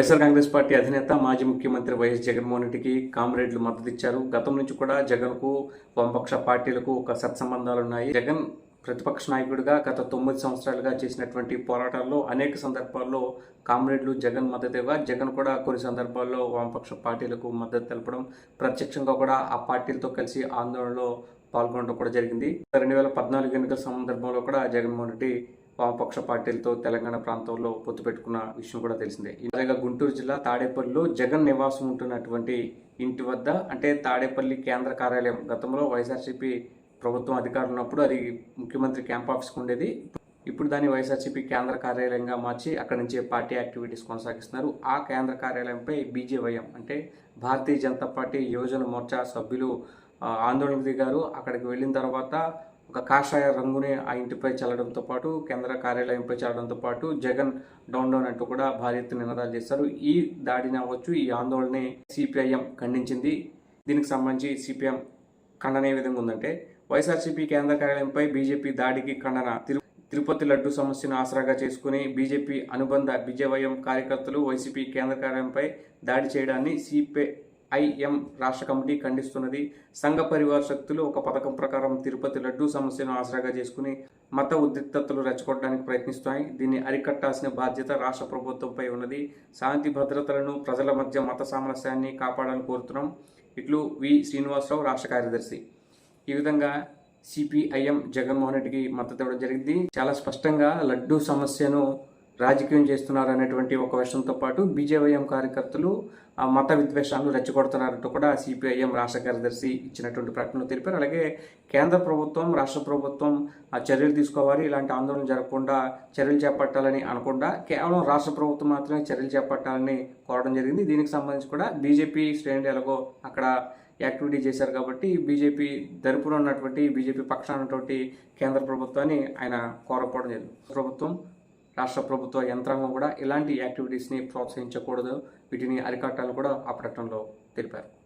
YSR Congress party అధినేత మాజీ ముఖ్యమంత్రి వైఎస్ జగన్మోహన్ రెడ్డికి కామ్రేడ్లు మద్దతిచ్చారు. గతం నుంచి కూడా జగన్కు వామపక్ష పార్టీలకు ఒక సత్సంబంధాలు ఉన్నాయి జగన్ ప్రతిపక్ష నాయకుడిగా గత తొమ్మిది సంవత్సరాలుగా చేసినటువంటి పోరాటాల్లో అనేక సందర్భాల్లో కామ్రేడ్లు జగన్ మద్దతు ఇవ్వ జగన్ కూడా కొన్ని సందర్భాల్లో వామపక్ష పార్టీలకు మద్దతు తెలపడం ప్రత్యక్షంగా కూడా ఆ పార్టీలతో కలిసి ఆందోళనలో పాల్గొనడం కూడా జరిగింది. రెండు వేల పద్నాలుగు ఎన్నికల సందర్భంలో కూడా జగన్మోహన్ రెడ్డి వామపక్ష పార్టీలతో తెలంగాణ ప్రాంతంలో పొత్తు పెట్టుకున్న విషయం కూడా తెలిసిందే. ఇలాగా గుంటూరు జిల్లా తాడేపల్లిలో జగన్ నివాసం ఉంటున్నటువంటి ఇంటి వద్ద అంటే తాడేపల్లి కేంద్ర కార్యాలయం గతంలో వైఎస్ఆర్సీపీ ప్రభుత్వం అధికారులు ఉన్నప్పుడు అది ముఖ్యమంత్రి క్యాంప్ ఆఫీస్కి ఉండేది. ఇప్పుడు దాన్ని వైఎస్ఆర్సీపీ కేంద్ర కార్యాలయంగా మార్చి అక్కడి నుంచే పార్టీ యాక్టివిటీస్ కొనసాగిస్తున్నారు. ఆ కేంద్ర కార్యాలయంపై బీజేవైఎం అంటే భారతీయ జనతా పార్టీ యువజన మోర్చా సభ్యులు ఆ, ఆందోళనకు దిగారు. అక్కడికి వెళ్ళిన తర్వాత ఒక కాషాయ రంగుని ఆ ఇంటిపై చల్లడంతో పాటు కేంద్ర కార్యాలయంపై చల్లడంతో పాటు జగన్ డౌన్ డౌన్ అంటూ కూడా భారీ ఎత్తున నినాదాలు చేశారు. ఈ దాడిని అవ్వచ్చు ఈ ఆందోళనని సిపిఐఎం ఖండించింది. దీనికి సంబంధించి సిపిఎం ఖండన ఏ విధంగా ఉందంటే వైఎస్ఆర్సీపీ కేంద్ర కార్యాలయంపై బీజేపీ దాడికి ఖండన తిరు తిరుపతి లడ్డు సమస్యను ఆసరాగా చేసుకుని బీజేపీ అనుబంధ బీజేవైఎం కార్యకర్తలు వైసీపీ కేంద్ర కార్యాలయంపై దాడి చేయడాన్ని ఐఎం రాష్ట్ర కమిటీ ఖండిస్తున్నది. సంఘ పరివార శక్తులు ఒక పథకం ప్రకారం తిరుపతి లడ్డు సమస్యను ఆసరాగా చేసుకుని మత ఉద్రిక్తతలు రెచ్చగొట్టడానికి ప్రయత్నిస్తున్నాయి. దీన్ని అరికట్టాల్సిన బాధ్యత రాష్ట్ర ప్రభుత్వంపై ఉన్నది. శాంతి భద్రతలను ప్రజల మధ్య మత సామరస్యాన్ని కాపాడాలని కోరుతున్నాం. ఇట్లు వి శ్రీనివాసరావు రాష్ట్ర కార్యదర్శి. ఈ విధంగా సిపిఐఎం జగన్మోహన్ రెడ్డికి మద్దతు ఇవ్వడం జరిగింది. చాలా స్పష్టంగా లడ్డూ సమస్యను రాజకీయం చేస్తున్నారు అనేటువంటి ఒక విషయంతో పాటు బీజేవైఎం కార్యకర్తలు ఆ మత విద్వేషాలను రెచ్చగొడుతున్నారంటూ కూడా సిపిఐఎం రాష్ట్ర కార్యదర్శి ఇచ్చినటువంటి ప్రకటనలు తెలిపారు. అలాగే కేంద్ర ప్రభుత్వం రాష్ట్ర ప్రభుత్వం చర్యలు తీసుకోవాలి ఇలాంటి ఆందోళన జరగకుండా చర్యలు చేపట్టాలని అనకుండా కేవలం రాష్ట్ర ప్రభుత్వం మాత్రమే చర్యలు చేపట్టాలని కోరడం జరిగింది. దీనికి సంబంధించి కూడా బీజేపీ శ్రేణులు ఎలాగో అక్కడ యాక్టివిటీ చేశారు కాబట్టి బీజేపీ తరపున ఉన్నటువంటి బీజేపీ పక్షాన ఉన్నటువంటి కేంద్ర ప్రభుత్వాన్ని ఆయన కోరకపోవడం జరిగింది. ప్రభుత్వం రాష్ట్ర ప్రభుత్వ యంత్రాంగం కూడా ఇలాంటి యాక్టివిటీస్ని ప్రోత్సహించకూడదు. వీటిని అరికట్టాలని కూడా ఆ ప్రకటనలో తెలిపారు.